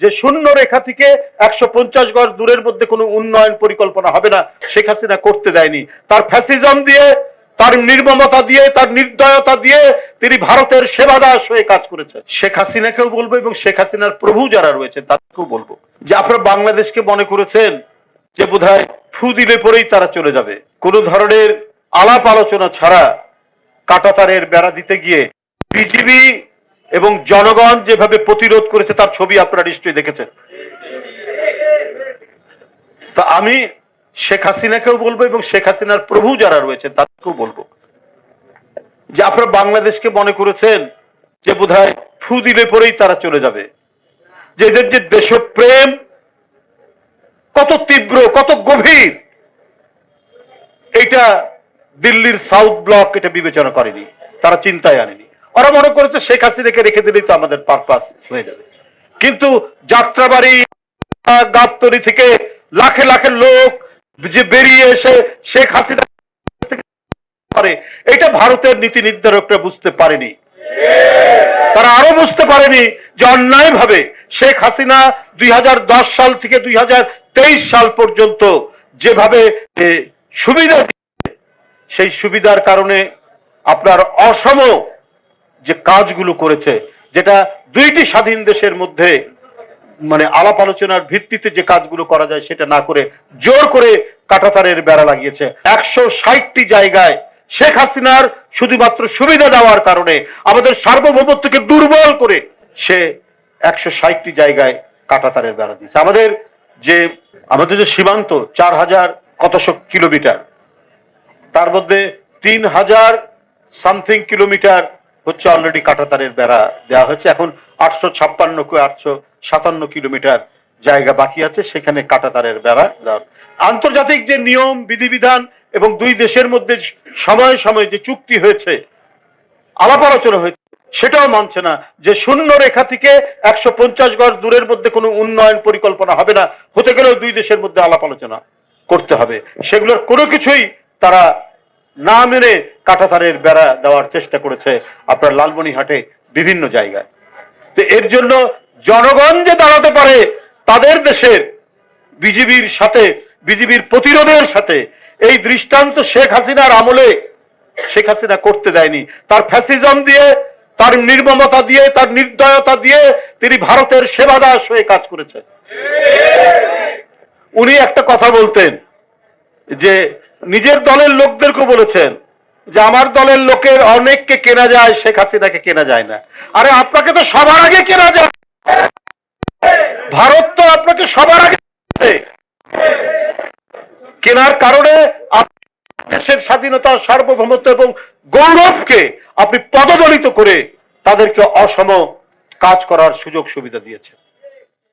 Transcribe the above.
যে শূন্য রেখা থেকে একশো পঞ্চাশ গজ দূরের মধ্যে কোনো উন্নয়ন পরিকল্পনা হবে না, শেখ হাসিনা করতে দেয়নি। তার ফ্যাসিজম দিয়ে, তার নির্মমতা দিয়ে, তার নির্দয়তা দিয়ে তিনি ভারতের সেবাদাস হয়ে কাজ করেছেন। শেখ হাসিনাকেও বলব এবং শেখ হাসিনার প্রভু যারা রয়েছে তাদেরকেও বলব যে আপনারা বাংলাদেশকে মনে করেছেন যে বোধহয় ফু দিলে পরেই তারা চলে যাবে। কোন ধরনের আলাপ আলোচনা ছাড়া কাটাতারের বেড়া দিতে গিয়ে বিজিবি এবং জনগণ যেভাবে প্রতিরোধ করেছে, তার ছবি আপনারা নিশ্চয়ই দেখেছেন। তা আমি শেখ হাসিনাকেও বলব এবং শেখ হাসিনার প্রভু যারা রয়েছে তাদেরকেও বলব যে আপনারা বাংলাদেশকে মনে করেছেন যে বোধহয় ফু দিলে পরেই তারা চলে যাবে। যে এদের যে দেশপ্রেম কত তীব্র, কত গভীর এটা দিল্লির সাউথ ব্লক এটা বিবেচনা করেনি, তারা চিন্তায় আনেনি। ওরা মনে করেছে শেখ হাসিনাকে রেখে দিলেই তো আমাদের পারপাস হয়ে যাবে। কিন্তু যাত্রাবাড়ি, গাবতলী থেকে লাখে লাখে লোক যে বেরিয়ে এসে শেখ হাসিনা করে এটা ভারতের নীতি নির্ধারকরা বুঝতে পারেনি। তারা আরও বুঝতে পারেনি যে অন্যায় ভাবে শেখ হাসিনা দুই হাজার দশ সাল থেকে দুই হাজার তেইশ সাল পর্যন্ত যেভাবে সুবিধা সেই সুবিধার কারণে আপনার অসম যে কাজগুলো করেছে, যেটা দুইটি স্বাধীন দেশের মধ্যে মানে আলাপ আলোচনার ভিত্তিতে যে কাজগুলো করা যায় সেটা না করে জোর করে কাটাতারের বেড়া লাগিয়েছে। একশো ষাটটি জায়গায় শেখ হাসিনার শুধুমাত্র সুবিধা দেওয়ার কারণে আমাদের সার্বভৌমত্বকে দুর্বল করে সে একশো ষাটটি জায়গায় কাটাতারের বেড়া দিয়েছে। আমাদের যে আমাদের যে সীমান্ত, চার হাজার কতশো কিলোমিটার, তার মধ্যে তিন হাজার সামথিং কিলোমিটার হচ্ছে অলরেডি কাটাতারের বেড়া দেওয়া হয়েছে। এখন আটশো ছাপ্পান্ন আটশো সাতান্ন কিলোমিটার জায়গা বাকি আছে, সেখানে কাটাতারের বেড়া দেওয়া আন্তর্জাতিক যে নিয়ম, বিধিবিধান এবং দুই দেশের মধ্যে সময়ে সময়ে যে চুক্তি হয়েছে, আলাপ আলোচনা হয়েছে, সেটাও মানছে না যে শূন্য রেখা থেকে একশো পঞ্চাশ গজ দূরের মধ্যে কোনো উন্নয়ন পরিকল্পনা হবে না। হতে গেলেও দুই দেশের মধ্যে আলাপ আলোচনা করতে হবে। সেগুলোর কোনো কিছুই তারা না মেনে কাটাতারের বেড়া দেওয়ার চেষ্টা করেছে আপনার লালমনিহাটে বিভিন্ন জায়গায়। তো এর জন্য জনগণ যে দাঁড়াতে পারে, তাদের দেশের বিজিবির সাথে বিজিবির প্রতিরোধের সাথে, এই দৃষ্টান্ত শেখ হাসিনার আমলে শেখ হাসিনা করতে দেয়নি। তার ফ্যাসিজম দিয়ে, তার নির্মমতা দিয়ে, তার নির্দয়তা দিয়ে তিনি ভারতের সেবাদাস হয়ে কাজ করেছে। উনি একটা কথা বলতেন যে নিজের দলের লোকদেরকে বলেছেন যে আমার দলের লোকের অনেককে কেনা যায়, শেখ হাসিনাকে কেনা যায় না। আরে আপনাকে তো সবার আগে কেনা যায়। ভারত তো আপনাকে সবার আগে কেনার কারণে দেশের স্বাধীনতা, সার্বভৌমত্ব এবং গৌরবকে আপনি পদদলিত করে তাদেরকে অসম কাজ করার সুযোগ সুবিধা দিয়েছেন।